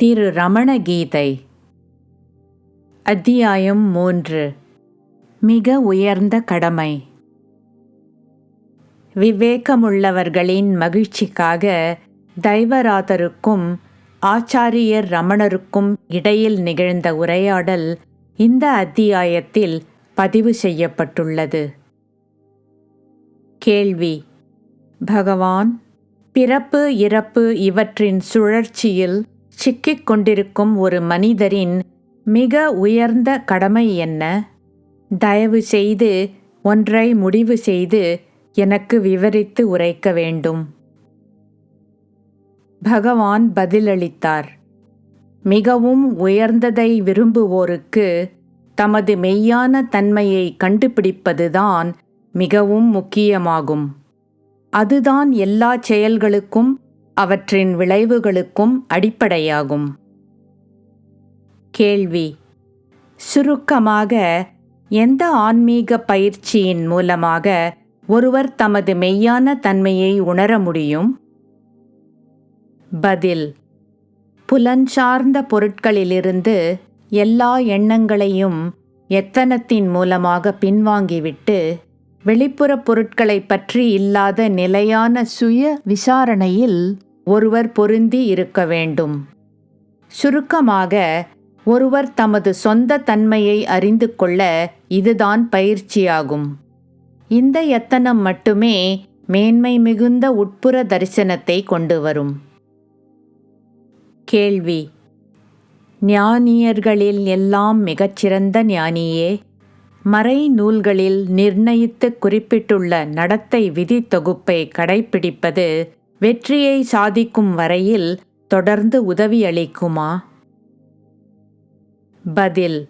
திரு ரமண கீதை அத்தியாயம் மூன்று. மிக உயர்ந்த கடமை. விவேகமுள்ளவர்களின் மகிழ்ச்சிக்காக தைவராதருக்கும் ஆச்சாரியர் ரமணருக்கும் இடையில் நிகழ்ந்த உரையாடல் இந்த அத்தியாயத்தில் பதிவு செய்யப்பட்டுள்ளது. கேள்வி. பகவான் பிறப்பு இறப்பு இவற்றின் சுழற்சியில் சிக்கிக் கொண்டிருக்கும் ஒரு மனிதரின் மிக உயர்ந்த கடமை என்ன? தயவு செய்து ஒன்றை முடிவு செய்து எனக்கு விவரித்து உரைக்க வேண்டும். பகவான் பதிலளித்தார். மிகவும் உயர்ந்ததை விரும்புவோருக்கு தமது மெய்யான தன்மையை கண்டுபிடிப்பதுதான் மிகவும் முக்கியமாகும். அதுதான் எல்லா செயல்களுக்கும் அவற்றின் விளைவுகளுக்கும் அடிப்படையாகும். கேள்வி. சுருக்கமாக எந்த ஆன்மீக பயிற்சியின் மூலமாக ஒருவர் தமது மெய்யான தன்மையை உணர முடியும்? பதில். புலன்சார்ந்த பொருட்களிலிருந்து எல்லா எண்ணங்களையும் எத்தனத்தின் மூலமாக பின்வாங்கிவிட்டு வெளிப்புற பொருட்களை பற்றி இல்லாத நிலையான சுய விசாரணையில் ஒருவர் பொருந்தி இருக்க வேண்டும். சுருக்கமாக ஒருவர் தமது சொந்த தன்மையை அறிந்து கொள்ள இதுதான் பயிற்சியாகும். இந்த எத்தனம் மட்டுமே மேன்மை மிகுந்த உட்புற தரிசனத்தை கொண்டு வரும். கேள்வி. ஞானியர்களில் எல்லாம் மிகச்சிறந்த ஞானியே மறை நூல்களில் நிர்ணயித்து குறிப்பிட்டுள்ள நடத்தை விதி தொகுப்பை கடைப்பிடிப்பது வெற்றியை சாதிக்கும் வரையில் தொடர்ந்து உதவியளிக்குமா பதில்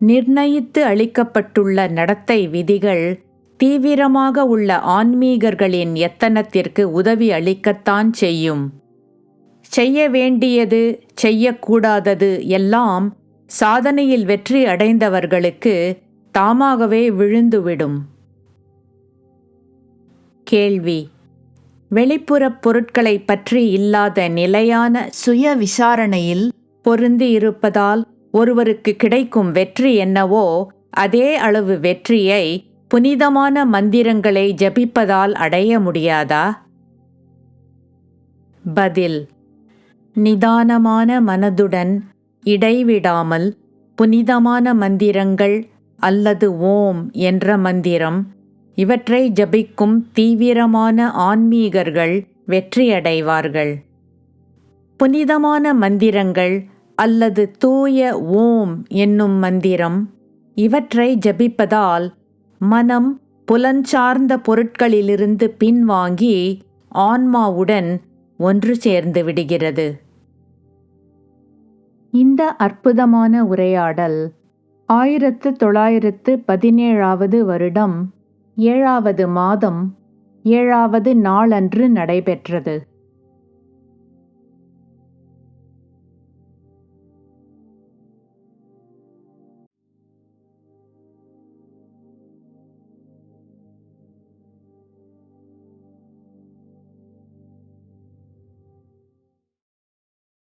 நிர்ணயித்து அளிக்கப்பட்டுள்ள நடத்தை விதிகள் தீவிரமாக உள்ள ஆன்மீகர்களின் எத்தனத்திற்கு உதவி அளிக்கத்தான் செய்யும்? செய்ய வேண்டியது செய்யக்கூடாதது எல்லாம் சாதனையில் வெற்றி அடைந்தவர்களுக்கு தாமாகவே விழுந்துவிடும். கேள்வி வெளிப்புறப் பொருட்களை பற்றி இல்லாத நிலையான சுய விசாரணையில் பொருந்தி இருப்பதால் ஒருவருக்கு கிடைக்கும் வெற்றி என்னவோ அதே அளவு வெற்றியை புனிதமான மந்திரங்களை ஜபிப்பதால் அடைய முடியாதா? பதில். நிதானமான மனதுடன் இடைவிடாமல் புனிதமான மந்திரங்கள் அல்லது ஓம் என்ற மந்திரம் இவற்றை ஜபிக்கும் தீவிரமான ஆன்மீகர்கள் வெற்றியடைவார்கள். புனிதமான மந்திரங்கள் அல்லது தூய ஓம் என்னும் மந்திரம் இவற்றை ஜபிப்பதால் மனம் புலஞ்சார்ந்த பொருட்களிலிருந்து பின்வாங்கி ஆன்மாவுடன் ஒன்று சேர்ந்து விடுகிறது. இந்த அற்புதமான உரையாடல் ஆயிரத்து தொள்ளாயிரத்து பதினேழாவது வருடம் ஏழாவது மாதம் ஏழாவது நாளன்று நடைபெற்றது.